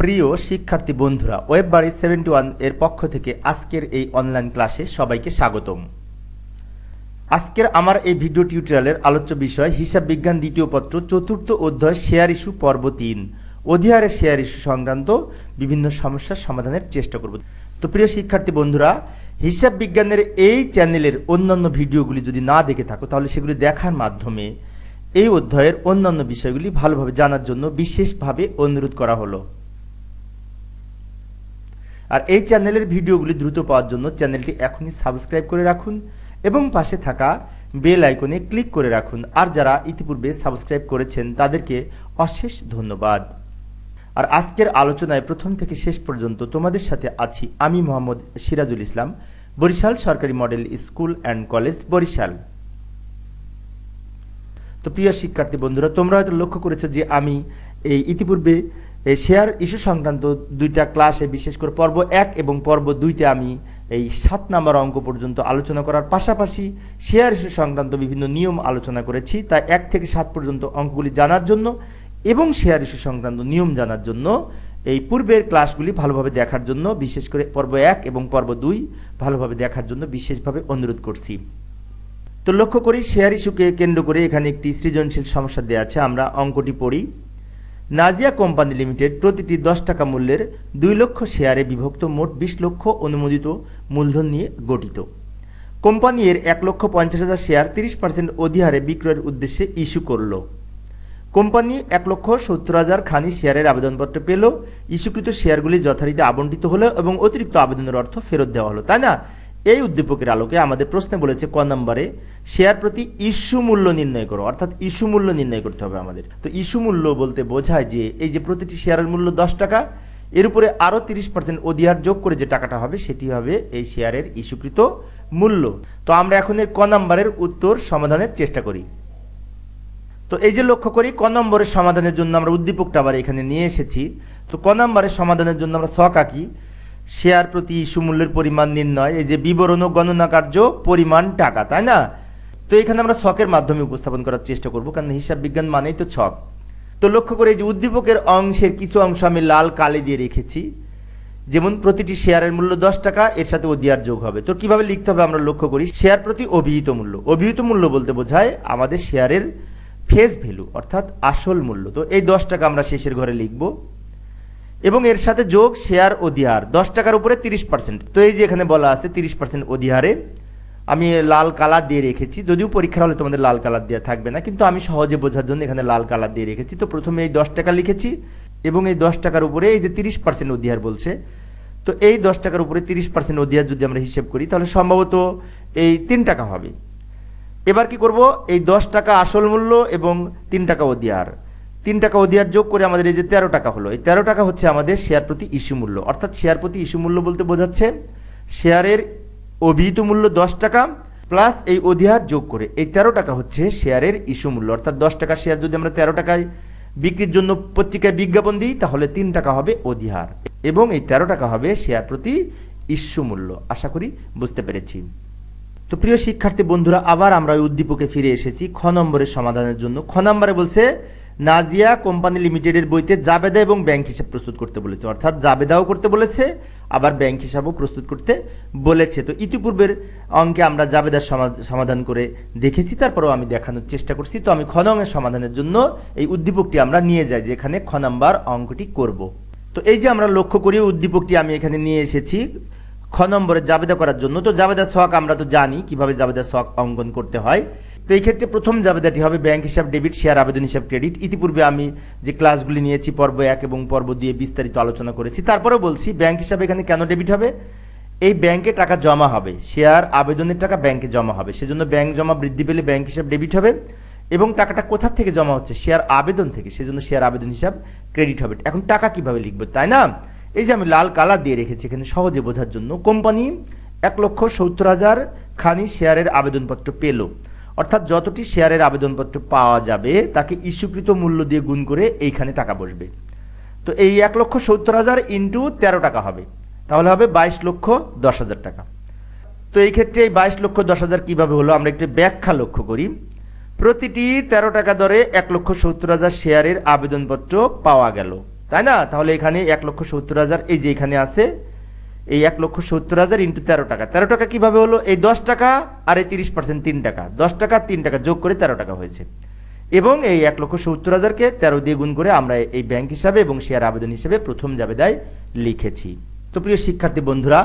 প্রিয় শিক্ষার্থী বন্ধুরা ওয়েব বাড়ি সেভেন্টি ওয়ানের পক্ষ থেকে আজকের এই অনলাইন ক্লাসে সবাইকে স্বাগতম। আজকের আমার এই ভিডিও টিউটোরিয়ালের আলোচ্য বিষয়, হিসাব বিজ্ঞান দ্বিতীয় পত্র, চতুর্থ অধ্যায় শেয়ার ইস্যু পর্ব তিন। অধিহারে শেয়ার ইস্যু সংক্রান্ত বিভিন্ন সমস্যার সমাধানের চেষ্টা করব। তো প্রিয় শিক্ষার্থী বন্ধুরা, হিসাব বিজ্ঞানের এই চ্যানেলের অন্যান্য ভিডিওগুলি যদি না দেখে থাকো, তাহলে সেগুলি দেখার মাধ্যমে এই অধ্যায়ের অন্যান্য বিষয়গুলি ভালোভাবে জানার জন্য বিশেষভাবে অনুরোধ করা হলো। আর এই চ্যানেলের ভিডিওগুলি দ্রুত পাওয়ার জন্য চ্যানেলটি এখনই সাবস্ক্রাইব করে রাখুন এবং পাশে থাকা বেল আইকনে ক্লিক করে রাখুন। আর যারা ইতিপূর্বে সাবস্ক্রাইব করেছেন, তাদেরকে অশেষ ধন্যবাদ। আর আজকের আলোচনায় প্রথম থেকে শেষ পর্যন্ত তোমাদের সাথে আছি আমি মোহাম্মদ সিরাজুল ইসলাম, বরিশাল সরকারি model school and college Barishal. তো প্রিয় শিক্ষার্থী বন্ধুরা, তোমরা হয়তো লক্ষ্য করেছ যে আমি এই ইতিপূর্বে এই শেয়ার ইস্যু সংক্রান্ত দুইটা ক্লাসে বিশেষ করে পর্ব এক এবং পর্ব দুইতে আমি এই সাত নাম্বার অঙ্ক পর্যন্ত আলোচনা করার পাশাপাশি শেয়ার ইস্যু সংক্রান্ত বিভিন্ন নিয়ম আলোচনা করেছি তাই এক থেকে সাত পর্যন্ত অঙ্কগুলি জানার জন্য এবং শেয়ার ইস্যু সংক্রান্ত নিয়ম জানার জন্য এই পূর্বের ক্লাসগুলি ভালোভাবে দেখার জন্য, বিশেষ করে পর্ব এক এবং পর্ব দুই ভালোভাবে দেখার জন্য বিশেষভাবে অনুরোধ করছি। তো লক্ষ্য করি শেয়ার ইস্যুকে কেন্দ্র করে এখানে একটি সৃজনশীল সমস্যা দেওয়া আছে, আমরা অঙ্কটি পড়ি। নাজিয়া কোম্পানি লিমিটেড প্রতিটি দশ টাকা মূল্যের দুই লক্ষ শেয়ারে বিভক্ত মোট বিশ লক্ষ অনুমোদিত মূলধন নিয়ে গঠিত। কোম্পানি এর এক লক্ষ পঞ্চাশ হাজার শেয়ার তিরিশ পার্সেন্ট অধিহারে বিক্রয়ের উদ্দেশ্যে ইস্যু করল। কোম্পানি এক লক্ষ সত্তর হাজার খানি শেয়ারের আবেদনপত্র পেল। ইস্যুকৃত শেয়ারগুলি যথারীতি আবন্টিত হলো এবং অতিরিক্ত আবেদনের অর্থ ফেরত দেওয়া হলো। তাই না? এই উদ্দীপকের আলোকে আমাদের প্রশ্নে বলেছে ক নম্বরে, শেয়ার প্রতি ইস্যু মূল্য নির্ণয় করো, অর্থাৎ ইস্যু মূল্য নির্ণয় করতে হবে আমাদের। তো ইস্যু মূল্য বলতে বোঝায় যে এই যে প্রতিটি শেয়ারের মূল্য দশ টাকা, এর উপরে আরও তিরিশ পার্সেন্ট অধিহার যোগ করে যে টাকাটা হবে সেটি হবে এই শেয়ারের ইস্যুকৃত মূল্য। তো আমরা এখন এর ক নম্বরের উত্তর সমাধানের চেষ্টা করি। তো এই যে লক্ষ্য করি, ক নম্বরের সমাধানের জন্য আমরা উদ্দীপকটা আবার এখানে নিয়ে এসেছি। তো ক নম্বরের সমাধানের জন্য আমরা ছক আঁকি শেয়ার প্রতি ইস্যু মূল্যের পরিমাণ নির্ণয়, এই যে বিবরণ ও গণনা কার্য পরিমাণ টাকা, তাই না? তো এখানে আমরা ছকের মাধ্যমে উপস্থাপন করার চেষ্টা করব কারণ হিসাব বিজ্ঞান মানেই তো ছক। তো লক্ষ্য করে যে উদ্দীপকের অংশের কিছু অংশ আমি লাল কালি দিয়ে রেখেছি। যেমন প্রতিটি শেয়ারের মূল্য দশ টাকা, এর সাথে অধিয়ার যোগ হবে। তো কীভাবে লিখতে হবে আমরা লক্ষ্য করি, শেয়ার প্রতি অভিহিত মূল্য। অভিহিত মূল্য বলতে বোঝায় আমাদের শেয়ারের ফেস ভ্যালু অর্থাৎ আসল মূল্য। তো এই দশ টাকা আমরা শেষের ঘরে লিখব। এবং এর সাথে যোগ শেয়ার অধিহার দশ টাকার উপরে তিরিশ পার্সেন্ট তো এই যে এখানে বলা আছে তিরিশ পার্সেন্ট অধিহারে আমি লাল কালার দিয়ে রেখেছি। যদিও পরীক্ষার হলে তোমাদের লাল কালার দেওয়া থাকবে না, কিন্তু আমি সহজে বোঝার জন্য এখানে লাল কালার দিয়ে রেখেছি। তো প্রথমে এই দশ টাকা লিখেছি এবং এই দশ টাকার উপরে এই যে তিরিশ পার্সেন্ট অধিহার বলছে। তো এই দশ টাকার উপরে তিরিশ পার্সেন্ট অধিহার যদি আমরা হিসেব করি, তাহলে সম্ভবত এই তিন টাকা হবে। এবার কি করব? এই দশ টাকা আসল মূল্য এবং তিন টাকা অধিহার তিন টাকা অধিহার যোগ করে আমাদের এই যে তেরো টাকা হলো, এই তেরো টাকা হচ্ছে আমাদের শেয়ার প্রতি ইস্যু মূল্য। অর্থাৎ শেয়ার প্রতি ইস্যু মূল্য বলতে বোঝাচ্ছে শেয়ারের অভিহিত মূল্য দশ টাকা প্লাস এই অধিহার যোগ করে। এই তেরো টাকা হচ্ছে শেয়ারের ইস্যু মূল্য। অর্থাৎ দশ টাকা শেয়ার যদি আমরা তেরো টাকায় বিক্রির জন্য পত্রিকায় বিজ্ঞাপন দিই, তাহলে তিন টাকা হবে অধিহার। এবং এই তেরো টাকা হবে শেয়ার প্রতি ইস্যু মূল্য। আশা করি বুঝতে পেরেছি। তো প্রিয় শিক্ষার্থী বন্ধুরা, আবার আমরা ওই উদ্দীপকে ফিরে এসেছি খ নম্বরের সমাধানের জন্য। খ নম্বরে বলছে নাজিয়া কোম্পানি লিমিটেডের বইতে জাবেদা এবং ব্যাংক হিসাব প্রস্তুত করতে বলেছে। অর্থাৎ জাবেদাও করতে বলেছে, আবার ব্যাংক হিসাবও প্রস্তুত করতে বলেছে। তো ইতিপূর্বের অঙ্কে আমরা জাবেদার সমাধান করে দেখেছি, তারপরেও আমি দেখানোর চেষ্টা করছি। তো আমি খ নংয়ের সমাধানের জন্য এই উদ্দীপকটি আমরা নিয়ে যাই যে এখানে খ নাম্বার অঙ্কটি করব। তো এই যে আমরা লক্ষ্য করি উদ্দীপকটি আমি এখানে নিয়ে এসেছি খ নম্বরে জাবেদা করার জন্য। তো জাবেদা শখ আমরা তো জানি কীভাবে জাবেদা শখ অঙ্কন করতে হয়। তো এই ক্ষেত্রে প্রথম জাবেদাটি হবে ব্যাংক হিসাব ডেবিট শেয়ার আবেদন হিসাব ক্রেডিট ইতিপূর্বে আমি যে ক্লাসগুলি নিয়েছি, পর্ব এক এবং পর্ব দিয়ে বিস্তারিত আলোচনা করেছি। তারপরেও বলছি ব্যাংক হিসাবে এখানে কেন ডেবিট হবে? এই ব্যাংকে টাকা জমা হবে। শেয়ার আবেদনের টাকা ব্যাংকে জমা হবে। সেজন্য ব্যাংক জমা বৃদ্ধি পেলে ব্যাংক হিসাব ডেবিট হবে এবং টাকাটা কোথা থেকে জমা হচ্ছে? শেয়ার আবেদন থেকে। সেজন্য শেয়ার আবেদন হিসাব ক্রেডিট হবে। এখন টাকা কীভাবে লিখব, তাই না? এই যে আমি লাল কালার দিয়ে রেখেছি, এখানে সহজে বোঝার জন্য। কোম্পানি এক লক্ষ সত্তর হাজার খানি শেয়ারের আবেদনপত্র পেল। অর্থাৎ যতটি শেয়ারের আবেদনপত্র পাওয়া যাবে, তাকে ইস্যুকৃত মূল্য দিয়ে গুণ করে এইখানে টাকা বসবে। তো এই এক লক্ষ সত্তর হাজার ইন্টু তেরো টাকা হবে। তাহলে হবে বাইশ লক্ষ দশ হাজার টাকা। তো এই ক্ষেত্রে এই বাইশ লক্ষ দশ হাজার কীভাবে হলো, আমরা একটি ব্যাখ্যা লক্ষ্য করি। প্রতিটি তেরো টাকা দরে এক লক্ষ সত্তর হাজার শেয়ারের আবেদনপত্র পাওয়া গেল। তাই না? তাহলে এখানে এক লক্ষ সত্তর হাজার, এই যে এখানে আছে এই এক লক্ষ সত্তর হাজার ইন্টু তেরো টাকা। তেরো টাকা কীভাবে হলো? এই দশ টাকা আর এই তিরিশ পার্সেন্ট তিন টাকা। দশ টাকা, তিন টাকা যোগ করে তেরো টাকা হয়েছে। এবং এই এক লক্ষ সত্তর হাজারকে তেরো দিয়ে গুণ করে আমরা এই ব্যাংক হিসাবে এবং শেয়ার আবেদন হিসাবে প্রথম জাবেদায় লিখেছি। তো প্রিয় শিক্ষার্থী বন্ধুরা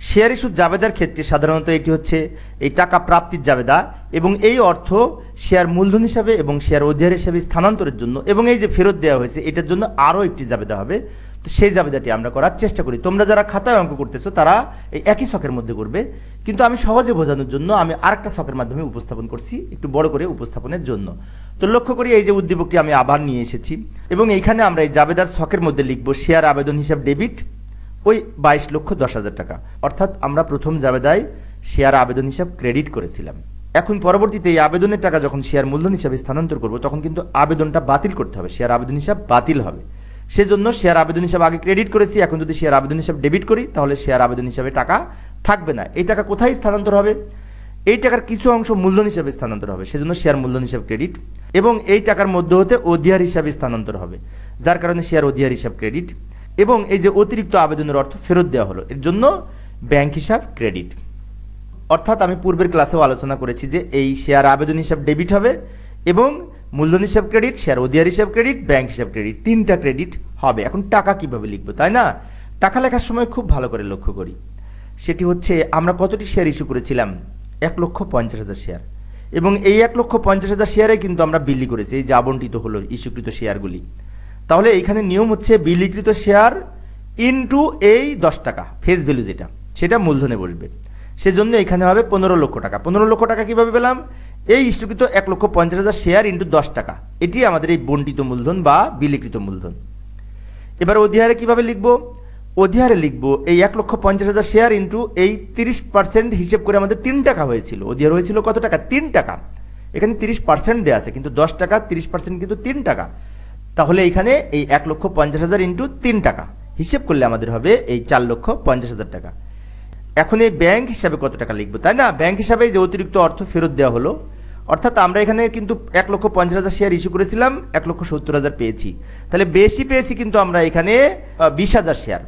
শেয়ার ইস্যু জাবেদার ক্ষেত্রে সাধারণত এটি হচ্ছে এই টাকা প্রাপ্তির জাবেদা এবং এই অর্থ শেয়ার মূলধন হিসাবে এবং শেয়ার অধিকার হিসাবে স্থানান্তরের জন্য এবং এই যে ফেরত দেওয়া হয়েছে, এটার জন্য আরও একটি জাবেদা হবে। তো সেই জাবেদাটি আমরা করার চেষ্টা করি। তোমরা যারা খাতায় অঙ্ক করতেছো, তারা এই একই শখের মধ্যে করবে। কিন্তু আমি সহজে বোঝানোর জন্য আমি আরেকটা শখের মাধ্যমে উপস্থাপন করছি, একটু বড় করে উপস্থাপনের জন্য। তো লক্ষ্য করি এই যে উদ্দীপকটি আমি আবার নিয়ে এসেছি। এবং এইখানে আমরা এই জাবেদার শখের মধ্যে লিখব, শেয়ার আবেদন হিসাব ডেবিট, ওই বাইশ লক্ষ দশ হাজার টাকা। অর্থাৎ আমরা প্রথম জাবেদায় শেয়ার আবেদন হিসাব ক্রেডিট করেছিলাম। এখন পরবর্তীতে এই আবেদনের টাকা যখন শেয়ার মূলধন হিসাবে স্থানান্তর করব, তখন কিন্তু আবেদনটা বাতিল করতে হবে। শেয়ার আবেদন হিসাব বাতিল হবে। সেজন্য শেয়ার আবেদন হিসাবে আগে ক্রেডিট করেছি, এখন যদি শেয়ার আবেদন হিসাব ডেবিট করি, তাহলে শেয়ার আবেদন হিসাবে টাকা থাকবে না। এই টাকা কোথায় স্থানান্তর হবে? এই টাকার কিছু অংশ মূলধন হিসাবে স্থানান্তর হবে, সেজন্য শেয়ার মূলধন হিসাব ক্রেডিট এবং এই টাকার মধ্যে হতে অধিয়ার হিসাবে স্থানান্তর হবে, যার কারণে শেয়ার অধিয়ার হিসাব ক্রেডিট এবং এই যে অতিরিক্ত আবেদনের অর্থ ফেরত দেওয়া হলো, এর জন্য ব্যাংক হিসাব ক্রেডিট অর্থাৎ আমি পূর্বের ক্লাসেও আলোচনা করেছি যে এই শেয়ার আবেদন হিসাব ডেবিট হবে এবং মূলধন হিসাব ক্রেডিট শেয়ার অধিয়ার হিসাব ক্রেডিট ব্যাংক হিসাব ক্রেডিট তিনটা ক্রেডিট হবে। এখন টাকা কীভাবে লিখব, তাই না? টাকা লেখার সময় খুব ভালো করে লক্ষ্য করি। সেটি হচ্ছে, আমরা কতটি শেয়ার ইস্যু করেছিলাম? এক লক্ষ পঞ্চাশ হাজার শেয়ার এবং এই এক লক্ষ পঞ্চাশ হাজার শেয়ারে কিন্তু আমরা বিলি করেছি, এই যে আবন্টিত হলো ইস্যুকৃত শেয়ারগুলি তাহলে এইখানে নিয়ম হচ্ছে, বিলিকৃত শেয়ার ইনটু এই দশ টাকা ফেস ভ্যালু যেটা, সেটা মূলধনে বসবে। সেজন্য এখানে হবে পনেরো লক্ষ টাকা। পনেরো লক্ষ টাকা কীভাবে পেলাম? এই ইস্যুকৃত এক লক্ষ পঞ্চাশ হাজার শেয়ার ইন্টু দশ টাকা। এটি আমাদের এই বন্টিত মূলধন বা বিলিকৃত মূলধন। এবার অধিহারে কীভাবে লিখব? অধিহারে লিখব, এই এক লক্ষ পঞ্চাশ হাজার শেয়ার ইন্টু এই তিরিশ পার্সেন্ট হিসেব করে আমাদের তিন টাকা হয়েছিল। অধিহার হয়েছিল কত টাকা? তিন টাকা। এখানে তিরিশ পার্সেন্ট দেওয়া আছে, কিন্তু দশ টাকা, তিরিশ পার্সেন্ট কিন্তু তিন টাকা। তাহলে এখানে এই এক লক্ষ পঞ্চাশ হাজার ইন্টু তিন টাকা। হিসেব করলে আমাদের হবে এই চার লক্ষ পঞ্চাশ হাজার টাকা। এখন এই ব্যাংক হিসাবে কত টাকা লিখব, তাই না? ব্যাংক হিসাবে যে অতিরিক্ত অর্থ ফেরত দেওয়া হলো অর্থাৎ আমরা এখানে কিন্তু এক লক্ষ পঞ্চাশ হাজার শেয়ার ইস্যু করেছিলাম, এক লক্ষ সত্তর হাজার পেয়েছি। তাহলে বেশি পেয়েছি কিন্তু আমরা এখানে বিশ হাজার শেয়ার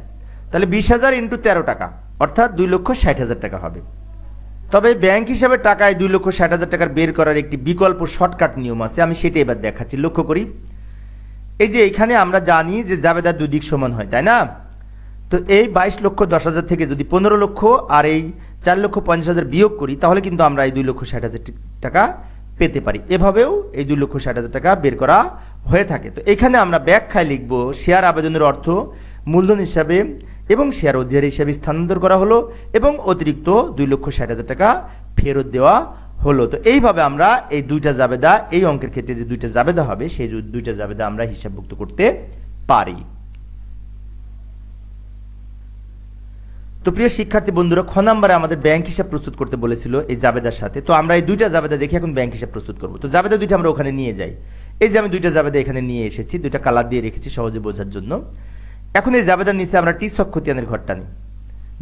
তাহলে বিশ হাজার ইন্টু তেরো টাকা, অর্থাৎ দুই লক্ষ ষাট হাজার টাকা হবে। তবে ব্যাংক হিসাবে টাকায় দুই লক্ষ ষাট হাজার টাকার বের করার একটি বিকল্প শর্টকাট নিয়ম আছে, আমি সেটা এবার দেখাচ্ছি, লক্ষ্য করি। এই যে এখানে আমরা জানি যে জাবেদার দুই দিক সমান হয়, তাই না? তো এই বাইশ লক্ষ দশ হাজার থেকে যদি পনেরো লক্ষ আর এই চার লক্ষ পঞ্চাশ হাজার বিয়োগ করি, তাহলে কিন্তু আমরা এই দুই লক্ষ ষাট হাজার টাকা পেতে পারি। এভাবেও এই দুই লক্ষ ষাট হাজার টাকা বের করা হয়ে থাকে। তো এখানে আমরা ব্যাখ্যায় লিখব, শেয়ার আবেদনের অর্থ মূলধন হিসাবে এবং শেয়ার অধিকার হিসাবে স্থানান্তর করা হলো এবং অতিরিক্ত দুই লক্ষ ষাট হাজার টাকা ফেরত দেওয়া হলো। তো এইভাবে আমরা এই দুইটা জাবেদা, এই অঙ্কের ক্ষেত্রে যে দুইটা জাবেদা হবে, সেই দুইটা জাবেদা আমরা হিসাবভুক্ত করতে পারি। তো প্রিয় শিক্ষার্থী বন্ধুরা, খ নাম্বারে আমাদের ব্যাংক হিসাব প্রস্তুত করতে বলেছিল এই জাবেদার সাথে। তো আমরা এই দুইটা জাবেদা দেখে এখন ব্যাংক হিসাব প্রস্তুত করব। তো জাবেদা দুইটা আমরা ওখানে নিয়ে যাই। এই যে আমি দুইটা জাবেদা এখানে নিয়ে এসেছি, দুইটা কালার দিয়ে রেখেছি সহজে বোঝার জন্য। এখন এই জাবেদার নিচে আমরা টি শক খতিয়ানের ঘরটা নিই।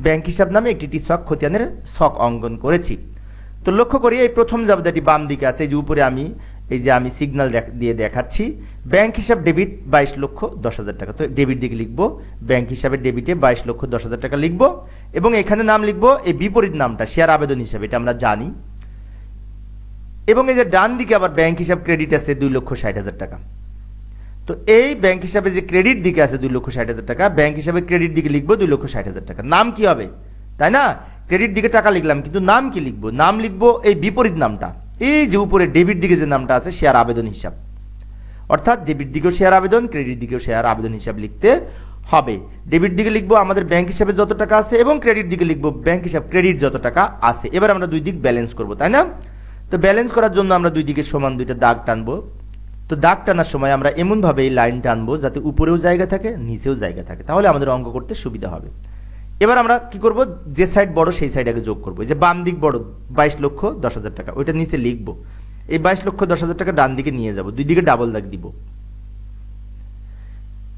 ব্যাংক হিসাব নামে একটি টি শক খতিয়ানের শক অঙ্কন করেছি। তো লক্ষ্য করি এই প্রথম জাবেদাটি বাম দিকে আছে, এই যে উপরে আমি এই যে আমি সিগন্যাল দিয়ে দেখাচ্ছি ব্যাংক হিসাব ডেবিট বাইশ লক্ষ দশ হাজার টাকা। তো ডেবিট দিকে লিখব ব্যাংক হিসাবে ডেবিটে বাইশ লক্ষ দশ হাজার টাকা লিখব, এবং এখানে নাম লিখব, এই বিপরীত নামটা শেয়ার আবেদন হিসাবে, এটা আমরা জানি। এবং এই যে ডান দিকে আবার ব্যাংক হিসাব ক্রেডিট আছে দুই লক্ষ ষাট হাজার টাকা। তো এই ব্যাংক হিসাবে যে ক্রেডিট দিকে আছে দুই লক্ষ ষাট হাজার টাকা ব্যাংক হিসাবে ক্রেডিট দিকে লিখব দুই লক্ষ ষাট হাজার টাকা। নাম কি হবে? তাই না? ক্রেডিট দিকে টাকা লিখলাম, কিন্তু নাম কি লিখব? নাম লিখব এই বিপরীত নামটা। এই যে উপরে ডেবিট দিকে যে নামটা আছে শেয়ার আবেদন হিসাব। অর্থাৎ ডেবিট দিকেও শেয়ার আবেদন ক্রেডিট দিকেও শেয়ার আবেদন হিসাব লিখতে হবে। ডেবিট দিকে লিখব আমাদের ব্যাংক হিসাবে যত টাকা আছে এবং ক্রেডিট দিকে লিখব ব্যাংক হিসাব ক্রেডিট যত টাকা আছে। এবার আমরা দুই দিক ব্যালেন্স করব, তাই না? তো ব্যালেন্স করার জন্য আমরা দুই দিকে সমান দুইটা দাগ টানবো। তো দাগ টানার সময় আমরা এমনভাবে এই লাইন টানবো যাতে উপরেও জায়গা থাকে, নিচেও জায়গা থাকে। তাহলে আমাদের অঙ্ক করতে সুবিধা হবে। এবার আমরা কি করব? যে সাইড বড়, সেই সাইড আগে যোগ করব। যে বাম দিক বড়, বাইশ লক্ষ দশ হাজার টাকা। ওইটা নিচে লিখব। এই বাইশ লক্ষ দশ হাজার টাকা ডান দিকে নিয়ে যাব। দুই দিকে ডাবল দাগ দিব।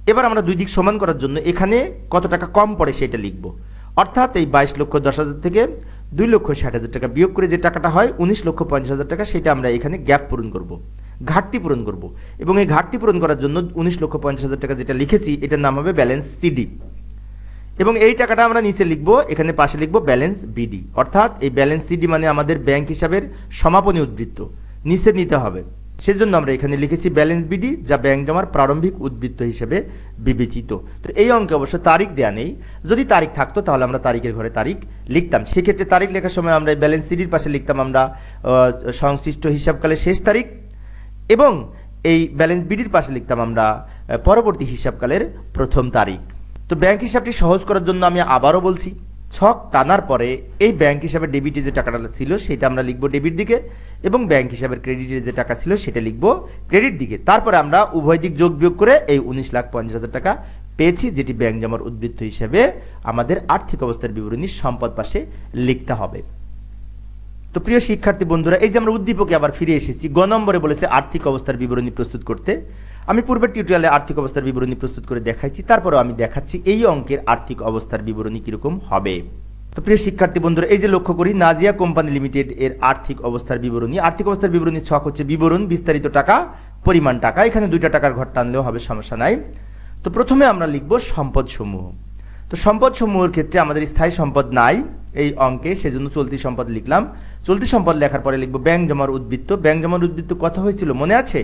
এবার আমরা দুই দিক সমান করার জন্য এখানে কত টাকা কম পড়ে সেটা লিখব। অর্থাৎ এই বাইশ লক্ষ দশ হাজার থেকে দুই লক্ষ ষাট হাজার টাকা বিয়োগ করে যে টাকাটা হয়, উনিশ লক্ষ পঞ্চাশ হাজার টাকা, সেটা আমরা এখানে গ্যাপ পূরণ করব। ঘাটতি পূরণ করব। এবং এই ঘাটতি পূরণ করার জন্য উনিশ লক্ষ পঞ্চাশ হাজার টাকা যেটা লিখেছি, এটার নাম হবে ব্যালেন্স সিডি এবং এই টাকাটা আমরা নিচে লিখব, এখানে পাশে লিখব ব্যালেন্স বিডি অর্থাৎ এই ব্যালেন্স সিডি মানে আমাদের ব্যাংক হিসাবের সমাপনী উদ্বৃত্ত। নিচে নিতে হবে। সেজন্য আমরা এখানে লিখেছি ব্যালেন্স বিডি যা ব্যাংক জমার প্রারম্ভিক উদ্বৃত্ত হিসেবে বিবেচিত। তো এই অঙ্কে অবশ্য তারিখ দেয়া নেই। যদি তারিখ থাকতো, তাহলে আমরা তারিখের ঘরে তারিখ লিখতাম। সেক্ষেত্রে তারিখ লেখার সময় আমরা এই ব্যালেন্স সিডির পাশে লিখতাম আমরা সংশ্লিষ্ট হিসাবকালের শেষ তারিখ। এবং এই ব্যালেন্স বিডির পাশে লিখতাম আমরা পরবর্তী হিসাবকালের প্রথম তারিখ। তো ব্যাংক হিসাবটি সহজ করার জন্য আমি আবারও বলছি, ছক টানার পরে এই ব্যাংক হিসাবে ডেবিটে যে টাকাটা ছিল সেটা আমরা লিখব ডেবিট দিকে এবং ব্যাংক হিসাবের ক্রেডিটের যে টাকা ছিল সেটা লিখব ক্রেডিট দিকে। তারপরে আমরা উভয় দিক যোগ বিয়োগ করে এই উনিশ লাখ পঞ্চাশ হাজার টাকা পেয়েছি, যেটি ব্যাংক জমার উদ্বৃত্ত হিসেবে আমাদের আর্থিক অবস্থার বিবরণী সম্পদ পাশে লিখতে হবে। তো প্রিয় শিক্ষার্থী বন্ধুরা, এই যে আমরা উদ্দীপকে আবার ফিরে এসেছি, গ নম্বরে বলেছে আর্থিক অবস্থার বিবরণী প্রস্তুত করতে। আমি পূর্বের টিউটোরিয়ালে আর্থিক অবস্থার বিবরণী প্রস্তুত করে দেখাইছি, তারপরেও আমি দেখাচ্ছি এই অঙ্কের আর্থিক অবস্থার বিবরণী কীরকম হবে। তো প্রিয় শিক্ষার্থী বন্ধুরা, এই যে লক্ষ্য করি নাজিয়া কোম্পানি লিমিটেড এর আর্থিক অবস্থার বিবরণী। আর্থিক অবস্থার বিবরণী ছক হচ্ছে বিবরণ, বিস্তারিত টাকা, পরিমাণ টাকা। এখানে দুইটা টাকার ঘর টানলেও হবে, সমস্যা নাই। তো প্রথমে আমরা লিখব সম্পদ সমূহ তো সম্পদ সমূহের ক্ষেত্রে আমাদের স্থায়ী সম্পদ নাই, এই অঙ্কে। সেজন্য চলতি সম্পদ লিখলাম। চলতি সম্পদ লেখার পরে লিখব ব্যাংক জমার উদ্বৃত্ত। ব্যাংক জমার উদ্বৃত্ত কত হয়েছিল, মনে আছে?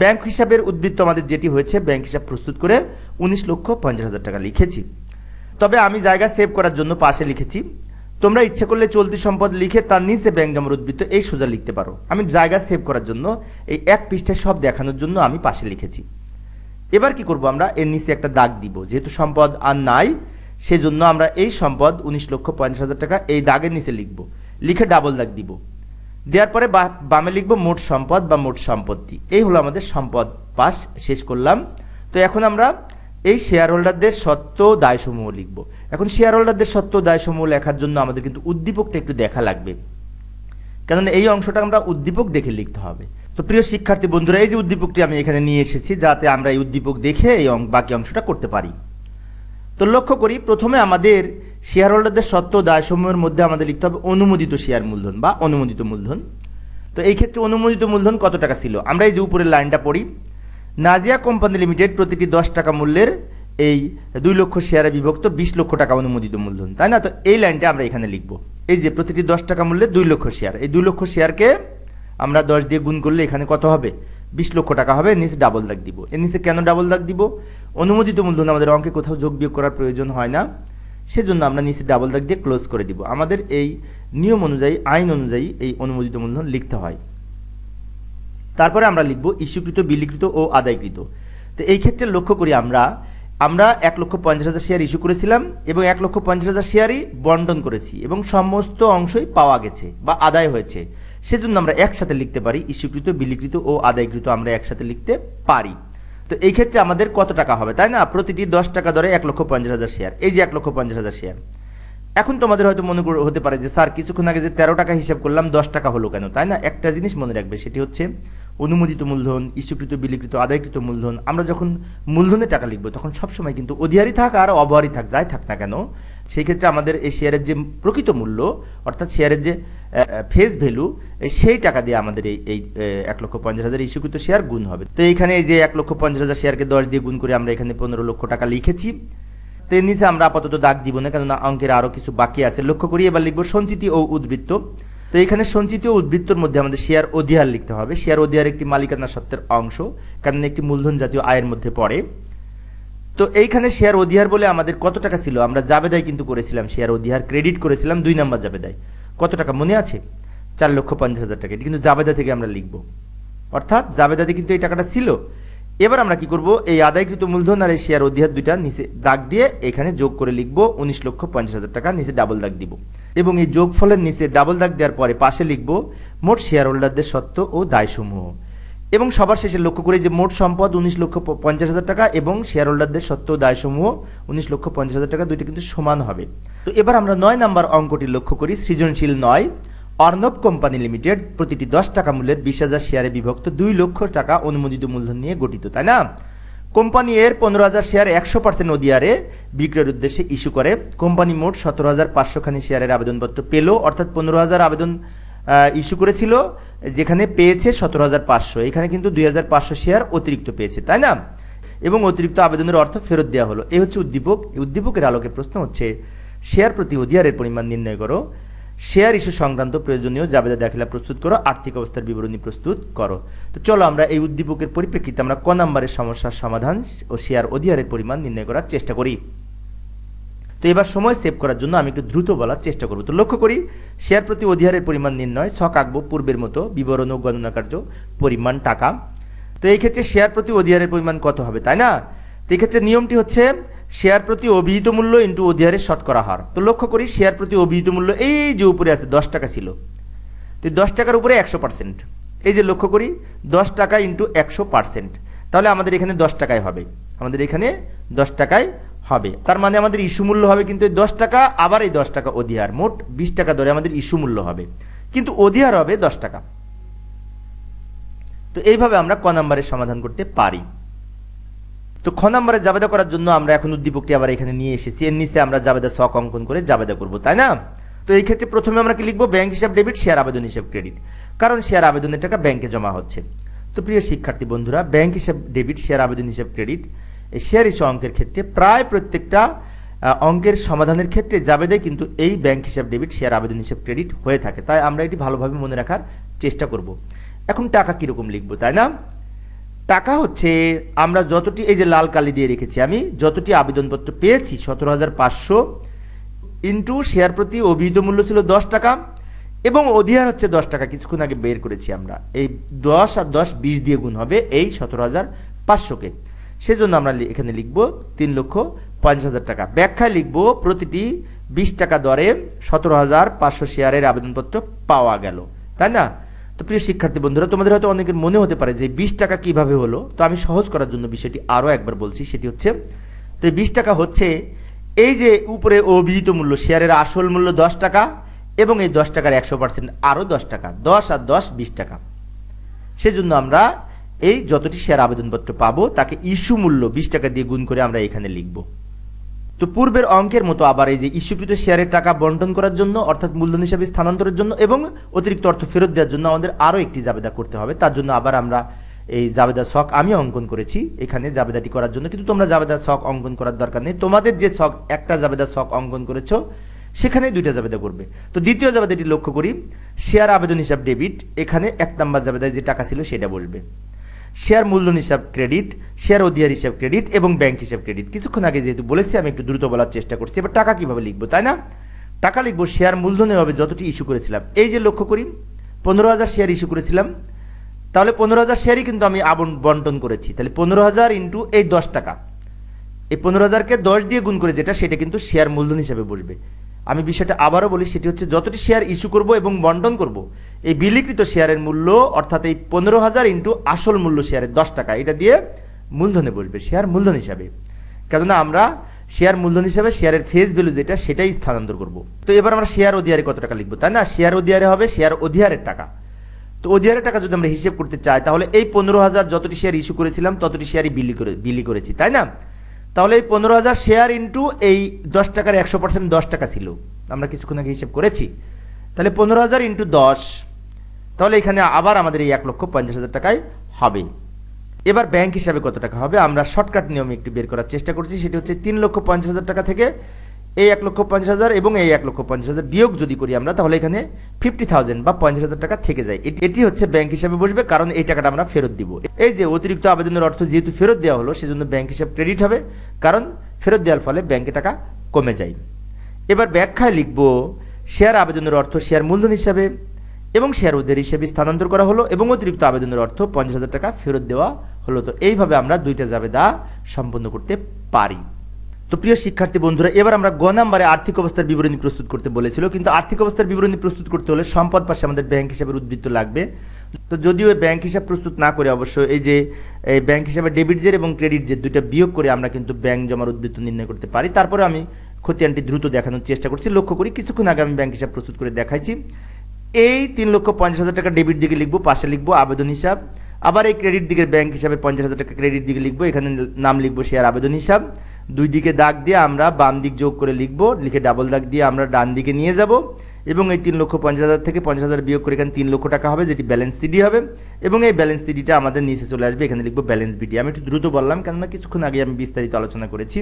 ব্যাংক হিসাবের উদ্বৃত্ত আমাদের যেটি হয়েছে, ব্যাংক হিসাব প্রস্তুত করে উনিশ লক্ষ পঞ্চাশ হাজার টাকা লিখেছি। তবে আমি জায়গা সেভ করার জন্য পাশে লিখেছি, তোমরা ইচ্ছে করলে চলতি সম্পদ লিখে তার নিচে ব্যাংক জমার উদ্বৃত্ত এই সোজা লিখতে পারো। আমি জায়গা সেভ করার জন্য এই এক পৃষ্ঠায় সব দেখানোর জন্য আমি পাশে লিখেছি। এবার কি করব আমরা? এর নিচে একটা দাগ দিব। যেহেতু সম্পদ আর নাই, সেজন্য আমরা এই সম্পদ উনিশ লক্ষ পঞ্চাশ হাজার টাকা এই দাগের নিচে লিখব। লিখে ডাবল দাগ দিব। দেওয়ার পরে বামে লিখব মোট সম্পদ বা মোট সম্পত্তি। এই হলো আমাদের সম্পদ পাস, শেষ করলাম। তো এখন আমরা এই শেয়ার হোল্ডারদের সত্ত্ব দায়সমূহ লিখব। এখন শেয়ার হোল্ডারদের সত্ত্ব দায়সমূহ লেখার জন্য আমাদের কিন্তু উদ্দীপকটা একটু দেখা লাগবে। কেননা এই অংশটা আমরা উদ্দীপক দেখে লিখতে হবে। তো প্রিয় শিক্ষার্থী বন্ধুরা, এই যে উদ্দীপকটি আমি এখানে নিয়ে এসেছি, যাতে আমরা এই উদ্দীপক দেখে এই বাকি অংশটা করতে পারি। তো লক্ষ্য করি, প্রথমে আমাদের শেয়ার হোল্ডারদের সত্য দায়সমূহের মধ্যে আমাদের লিখতে হবে অনুমোদিত শেয়ার মূলধন বা অনুমোদিত মূলধন। তো এই ক্ষেত্রে অনুমোদিত মূলধন কত টাকা ছিল? আমরা এই যে উপরের লাইনটা পড়ি, নাজিয়া কোম্পানি লিমিটেড প্রতিটি দশ টাকা মূল্যের এই দুই লক্ষ শেয়ারে বিভক্ত বিশ লক্ষ টাকা অনুমোদিত মূলধন। তাই না? তো এই লাইনটা আমরা এখানে লিখব। এই যে প্রতিটি দশ টাকা মূল্যের দুই লক্ষ শেয়ার এই দুই লক্ষ শেয়ারকে আমরা দশ দিয়ে গুণ করলে এখানে কত হবে? বিশ লক্ষ টাকা হবে, নিচে ডাবল দাগ দিব। এর নিচে কেন ডাবল দাগ দিব? অনুমোদিত মূলধন আমাদের অঙ্কে কোথাও যোগ বিয়োগ করার প্রয়োজন হয় না। সেজন্য আমরা নিচে ডাবল দাগ দিয়ে ক্লোজ করে দিব। আমাদের এই নিয়ম অনুযায়ী, আইন অনুযায়ী এই অনুমোদিত মূলধন লিখতে হয়। তারপরে আমরা লিখব ইস্যুকৃত, বিলিকৃত ও আদায়কৃত। তো এই ক্ষেত্রে লক্ষ্য করি আমরা আমরা এক লক্ষ পঞ্চাশ হাজার শেয়ার ইস্যু করেছিলাম এবং এক লক্ষ পঞ্চাশ হাজার শেয়ারই বন্টন করেছি এবং সমস্ত অংশই পাওয়া গেছে বা আদায় হয়েছে। সেজন্য আমরা একসাথে লিখতে পারি, ইস্যুকৃত, বিলিকৃত ও আদায়কৃত আমরা একসাথে লিখতে পারি। তো এই ক্ষেত্রে আমাদের কত টাকা হবে, তাই না? প্রতিটি দশ টাকা দরে এক লক্ষ পঞ্চাশ হাজার শেয়ার এই যে এক লক্ষ পঞ্চাশ হাজার শেয়ার এখন তোমাদের হয়তো মনে হতে পারে যে, স্যার, কিছুক্ষণ আগে যে তেরো টাকা হিসাব করলাম, দশ টাকা হলো কেন? তাই না? একটা জিনিস মনে রাখবে, সেটি হচ্ছে অনুমোদিত মূলধন, ইস্যুকৃত, বিলিকৃত, আদায়কৃত মূলধন। আমরা যখন মূলধনে টাকা লিখব, তখন সবসময় কিন্তু অধিহারি থাক আর অবহারি থাক, যাই থাক না কেন সেই ক্ষেত্রে আমাদের এই শেয়ারের যে প্রকৃত মূল্য, অর্থাৎ শেয়ারের যে ফেস ভ্যালু সেই টাকা দিয়ে আমাদের এই এই এক লক্ষ পঞ্চাশ হাজার ইস্যুকৃত শেয়ার গুণ হবে। তো এইখানে এই যে এক লক্ষ পঞ্চাশ হাজার শেয়ারকে দশ দিয়ে গুণ করে আমরা এখানে পনেরো লক্ষ টাকা লিখেছি। তো এর নিচে আমরা আপাতত দাগ দিব না, কেননা অঙ্কের আরও কিছু বাকি আছে। লক্ষ্য করি এবার লিখব সঞ্চিতি ও উদ্বৃত্ত। তো এখানে সঞ্চিত ও উদ্বৃত্তর মধ্যে আমাদের শেয়ার অধিহার লিখতে হবে। শেয়ার অধিহার একটি মালিকানা সত্ত্বের অংশ কারণ একটি মূলধন জাতীয় আয়ের মধ্যে পড়ে। তো এইখানে শেয়ার অধিহার বলে আমাদের কত টাকা ছিল? আমরা জাবেদায় কিন্তু করেছিলাম শেয়ার অধিহার, ক্রেডিট করেছিলাম দুই নাম্বার জাবেদায় কত টাকা মনে আছে? চার লক্ষ পঞ্চাশ হাজার টাকা। এটি কিন্তু জাবেদা থেকে আমরা লিখব। অর্থাৎ জাবেদাতে কিন্তু এই টাকাটা ছিল। এবার আমরা কি করব? এই আদায়কৃত মূলধন আর এই শেয়ার অধিহার দুইটা নিচে দাগ দিয়ে এখানে যোগ করে লিখব উনিশ লক্ষ পঞ্চাশ হাজার টাকা, নিচে ডাবল দাগ দিব। এবং এই যোগফলের নিচে ডাবল দাগ দেওয়ার পরে পাশে লিখব মোট শেয়ার হোল্ডারদের সত্ত্ব ও দায়সমূহ। এবং সবার শেষে লক্ষ্য করি যে মোট সম্পদ উনিশ লক্ষ পঞ্চাশ হাজার টাকা এবং শেয়ার হোল্ডারদের সত্য দায়সমূহ উনিশ লক্ষ পঞ্চাশ হাজার টাকা দুইটা কিন্তু সমান হবে। তো এবার আমরা নয় নাম্বার অঙ্কটি লক্ষ্য করি, সৃজনশীল নয়। অর্ণব কোম্পানি লিমিটেড প্রতিটি দশ টাকা মূল্যের বিশ হাজার শেয়ারে বিভক্ত দুই লক্ষ টাকা অনুমোদিত মূলধন নিয়ে গঠিত, তাই না? কোম্পানি এর পনেরো হাজার শেয়ার একশো পার্সেন্ট ওডিআরে বিক্রয়ের উদ্দেশ্যে ইস্যু করে। কোম্পানি মোট সতেরো হাজার পাঁচশো খানি শেয়ারের আবেদনপত্র পেল, অর্থাৎ পনেরো হাজার আবেদন ইস্যু করেছিল, যেখানে পেয়েছে সতেরো হাজার পাঁচশো। এখানে কিন্তু দুই হাজার পাঁচশো শেয়ার অতিরিক্ত পেয়েছে, তাই না? এবং অতিরিক্ত আবেদনের অর্থ ফেরত দেওয়া হলো। এই হচ্ছে উদ্দীপক। উদ্দীপকের আলোকে প্রশ্ন হচ্ছে শেয়ার প্রতি অধিয়ারের পরিমাণ নির্ণয় করো। শেয়ার ইস্যু সংক্রান্ত প্রয়োজনীয় জাবেদা দাখিলা প্রস্তুত করো। আর্থিক অবস্থার বিবরণী প্রস্তুত করো। তো চলো আমরা এই উদ্দীপকের পরিপ্রেক্ষিতে আমরা ক নম্বরের সমস্যার সমাধান ও শেয়ার অধিহারের পরিমাণ নির্ণয় করার চেষ্টা করি। এবার সময় সেভ করার জন্য আমি একটু দ্রুত বলার চেষ্টা করব। তো লক্ষ্য করি শেয়ার প্রতি অধিহারের পরিমাণ নির্ণয়, ছক আঁকবো পূর্বের মতো, বিবরণ ও গণনা কার্য, পরিমাণ টাকা। তো এই ক্ষেত্রে শেয়ার প্রতি অধিহারের পরিমাণ কত হবে, তাই না? তো এই ক্ষেত্রে নিয়মটি হচ্ছে শেয়ার প্রতি অভিহিত মূল্য ইন্টু অধিহারের শতকরা হার। তো লক্ষ্য করি শেয়ার প্রতি অভিহিত মূল্য এই যে উপরে আছে, দশ টাকা ছিল। তো দশ টাকার উপরে একশো পার্সেন্ট এই যে লক্ষ্য করি, দশ টাকা ইন্টু একশো পার্সেন্ট তাহলে আমাদের এখানে দশ টাকায় হবে। আমাদের এখানে দশ টাকায় হবে। তার মানে আমাদের ইস্যু মূল্য হবে কিন্তু এই দশ টাকা, আবার এই দশ টাকা অধিহার। মোট বিশ টাকা ধরে আমাদের ইস্যু মূল্য হবে। কিন্তু অধিহার হবে দশ টাকা। তো এইভাবে আমরা ক নাম্বারের সমাধান করতে পারি। তো খ নাম্বারে জাবেদা করার জন্য আমরা এখন উদ্দীপকটি আবার এখানে নিয়ে এসেছি। এর নিচে আমরা জাবেদা শখ অঙ্কন করে জাবেদা করব, তাই না? তো এই ক্ষেত্রে প্রথমে আমরা কি লিখব? ব্যাংক হিসাব ডেবিট, শেয়ার আবেদন হিসাব ক্রেডিট। কারণ শেয়ার আবেদনের টাকা ব্যাংকে জমা হচ্ছে। তো প্রিয় শিক্ষার্থী বন্ধুরা, ব্যাংক হিসাব ডেবিট, শেয়ার আবেদন হিসাব ক্রেডিট এই শেয়ার ইস্যু অঙ্কের ক্ষেত্রে প্রায় প্রত্যেকটা অঙ্কের সমাধানের ক্ষেত্রে জাবেদায় কিন্তু এই ব্যাংক হিসাব ডেবিট শেয়ার আবেদন হিসাব ক্রেডিট হয়ে থাকে। তাই আমরা এটি ভালোভাবে মনে রাখার চেষ্টা করব। এখন টাকা কীরকম লিখব, তাই না? টাকা হচ্ছে আমরা যতটি, এই যে লাল কালি দিয়ে রেখেছি আমি, যতটি আবেদনপত্র পেয়েছি, সতেরো হাজার পাঁচশো ইন্টু শেয়ার প্রতি অভিহিত মূল্য ছিল দশ টাকা এবং অধিহার হচ্ছে দশ টাকা। কিছুক্ষণ আগে বের করেছি আমরা। এই দশ আর দশ, বিশ দিয়ে গুণ হবে এই সতেরো হাজার পাঁচশোকে সেজন্য আমরা এখানে লিখব তিন লক্ষ পঞ্চাশ হাজার টাকা। ব্যাখ্যায় লিখব প্রতিটি বিশ টাকা দরে সতেরো হাজার পাঁচশো শেয়ারের আবেদনপত্র পাওয়া গেল। তাই না? তো প্রিয় শিক্ষার্থী বন্ধুরা, তোমাদের হয়তো অনেকের মনে হতে পারে যে বিশ টাকা কীভাবে হলো? তো আমি সহজ করার জন্য বিষয়টি আরও একবার বলছি, সেটি হচ্ছে, তো বিশ টাকা হচ্ছে এই যে উপরে অভিহিত মূল্য, শেয়ারের আসল মূল্য দশ টাকা এবং এই দশ টাকার একশো পার্সেন্ট আরও দশ টাকা, দশ আর দশ বিশ টাকা। সেজন্য আমরা এই যতটি শেয়ার আবেদনপত্র পাবো, তাকে ইস্যু মূল্য বিশ টাকা দিয়ে গুণ করে আমরা এখানে লিখব। তো পূর্বের অঙ্কের মতো আবার এই যে ইস্যুকৃত শেয়ারের টাকা বন্টন করার জন্য, অর্থাৎ মূলধন হিসাবে স্থানান্তরের জন্য এবং অতিরিক্ত অর্থ ফেরত দেওয়ার জন্য আমাদের আরও একটি জাবেদা করতে হবে। তার জন্য আবার আমরা এই জাবেদা শখ আমি অঙ্কন করেছি। এখানে জাবেদাটি করার জন্য কিন্তু তোমরা জাবেদা শখ অঙ্কন করার দরকার নেই। তোমাদের যে শখ একটা জাবেদা শখ অঙ্কন করেছ সেখানে দুইটা জাবেদা করবে। তো দ্বিতীয় জাবেদাটি লক্ষ্য করি শেয়ার আবেদন হিসাব ডেবিট এখানে এক নাম্বার জাবেদায় যে টাকা ছিল সেটা বসবে শেয়ার মূলধন হিসাব ক্রেডিট শেয়ার অধিয়ার হিসাব ক্রেডিট এবং ব্যাংক হিসাব ক্রেডিট কিছুক্ষণ আগে যেহেতু বলেছি, আমি একটু দ্রুত বলার চেষ্টা করছি। এবার টাকা কীভাবে লিখব, তাই না? টাকা লিখব শেয়ার মূলধনে হবে যতটি ইস্যু করেছিলাম। এই যে লক্ষ্য করি, পনেরো হাজার শেয়ার ইস্যু করেছিলাম। তাহলে পনেরো হাজার শেয়ারই কিন্তু আমি আবন বন্টন করেছি। তাহলে পনেরো হাজার ইন্টু এই দশ টাকা। এই পনেরো হাজারকে দশ দিয়ে গুণ করে যেটা, সেটা কিন্তু শেয়ার মূলধন হিসাবে বসবে। আমি বিষয়টা আবারও বলি, সেটি হচ্ছে যতটি শেয়ার ইস্যু করব এবং বন্টন করব, এই বিলিকৃত শেয়ারের মূল্য, অর্থাৎ এই পনেরো হাজার ইন্টু আসল মূল্য শেয়ারের দশ টাকা, এটা দিয়ে মূলধনে বসবে শেয়ার মূলধন হিসাবে। কেননা আমরা শেয়ার মূলধন হিসাবে শেয়ারের ফেস ভ্যালু যেটা, সেটাই স্থানান্তর করব। তো এবার আমরা শেয়ার অধিয়ারে কত টাকা লিখব, তাই না? শেয়ার অধিহারে হবে শেয়ার অধিহারের টাকা। তো অধিয়ারের টাকা যদি আমরা হিসেব করতে চাই, তাহলে এই পনেরো হাজার যতটি শেয়ার ইস্যু করেছিলাম, ততটি শেয়ারই বিলি করে বিলি করেছি, তাই না? তাহলে এই পনেরো হাজার শেয়ার ইন্টু এই দশ টাকার একশো পার্সেন্ট দশ টাকা ছিল। আমরা কিছুক্ষণ আগে হিসেব করেছি। তাহলে পনেরো হাজার ইন্টু দশ, তাহলে এখানে আবার আমাদের এই এক লক্ষ পঞ্চাশ হাজার টাকায় হবে। এবার ব্যাংক হিসাবে কত টাকা হবে? আমরা শর্টকাট নিয়মে একটু বের করার চেষ্টা করছি। সেটি হচ্ছে তিন লক্ষ পঞ্চাশ হাজার টাকা থেকে এই এক লক্ষ পঞ্চাশ হাজার এবং এই এক লক্ষ পঞ্চাশ হাজার বিয়োগ যদি করি আমরা, তাহলে এখানে ফিফটি থাউজেন্ড বা পঞ্চাশ হাজার টাকা থেকে যায়। এটি- হচ্ছে ব্যাংক হিসাবে বসবে, কারণ এই টাকাটা আমরা ফেরত দিব। এই যে অতিরিক্ত আবেদনের অর্থ যেহেতু ফেরত দেওয়া হলো, সেজন্য ব্যাংক হিসাব ক্রেডিট হবে, কারণ ফেরত দেওয়ার ফলে ব্যাংকে টাকা কমে যায়। এবার ব্যাখ্যায় লিখব শেয়ার আবেদনের অর্থ শেয়ার মূলধন হিসাবে এবং শেয়ার উদ্ধার হিসেবে স্থানান্তর করা হলো এবং অতিরিক্ত আবেদনের অর্থ পঞ্চাশ হাজার টাকা ফেরত দেওয়া হলো। তো এইভাবে আমরা দুইটা জাবেদা সম্পন্ন করতে পারি। তো প্রিয় শিক্ষার্থী বন্ধুরা, এবার আমরা গ নাম্বারে আর্থিক অবস্থার বিবরণী প্রস্তুত করতে বলেছিল, কিন্তু আর্থিক অবস্থার বিবরণী প্রস্তুত করতে হলে সম্পদ পাশে আমাদের ব্যাংক হিসাবের উদ্বৃত্ত লাগবে। তো যদিও ব্যাংক হিসাব প্রস্তুত না করে অবশ্য এই যে, এই ব্যাংক হিসাবে ডেবিট জের এবং ক্রেডিট জের দুইটা বিয়োগ করে আমরা কিন্তু ব্যাংক জমার উদ্বৃত্ত নির্ণয় করতে পারি। তারপরে আমি খতিয়ানটি দ্রুত দেখানোর চেষ্টা করছি। লক্ষ্য করি, কিছুক্ষণ আগে আমি ব্যাংক হিসাব প্রস্তুত করে দেখাইছি। এই তিন লক্ষ পঞ্চাশ হাজার টাকা ডেবিট দিকে লিখব, পাশে লিখব আবেদন হিসাব। আবার এই ক্রেডিট দিকের ব্যাংক হিসাবে পঞ্চাশ হাজার টাকা ক্রেডিট দিকে লিখব, এখানে নাম লিখব শেয়ার আবেদন হিসাব। দুই দিকে দাগ দিয়ে আমরা বাম দিক যোগ করে লিখব, লিখে ডাবল দাগ দিয়ে আমরা ডান দিকে নিয়ে যাব এবং এই তিন লক্ষ পঞ্চাশ হাজার থেকে পঞ্চাশ হাজার বিয়োগ করে এখানে তিন লক্ষ টাকা হবে, যেটি ব্যালেন্স সিডি হবে এবং এই ব্যালেন্স সিডিটা আমাদের নিচে চলে আসবে, এখানে লিখব ব্যালেন্স বিডি আমি একটু দ্রুত বললাম, কেননা কিছুক্ষণ আগে আমি বিস্তারিত আলোচনা করেছি।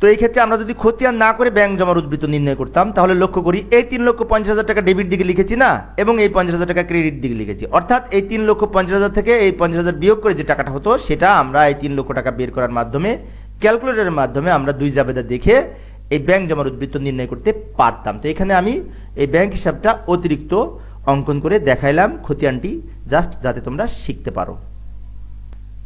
তো এই ক্ষেত্রে আমরা যদি খতিয়ান না করে ব্যাংক জমার উদ্বৃত্ত নির্ণয় করতাম, তাহলে লক্ষ্য করি এই তিন লক্ষ পঞ্চাশ হাজার টাকা ডেবিট দিকে লিখেছি না, এবং এই পঞ্চাশ হাজার টাকা ক্রেডিট দিকে লিখেছি। অর্থাৎ এই তিন লক্ষ পঞ্চাশ হাজার থেকে এই পঞ্চাশ হাজার বিয়োগ করে যে টাকাটা হতো, সেটা আমরা এই তিন লক্ষ টাকা বের করার মাধ্যমে ক্যালকুলেটরের মাধ্যমে আমরা দুই জাবেদা দেখে এই ব্যাংক জমার উদ্বৃত্ত নির্ণয় করতে পারতাম। তো এখানে আমি এই ব্যাংক হিসাবটা অতিরিক্ত অঙ্কন করে দেখাইলাম। খতিয়ানটি জাস্ট যাতে তোমরা শিখতে পারো।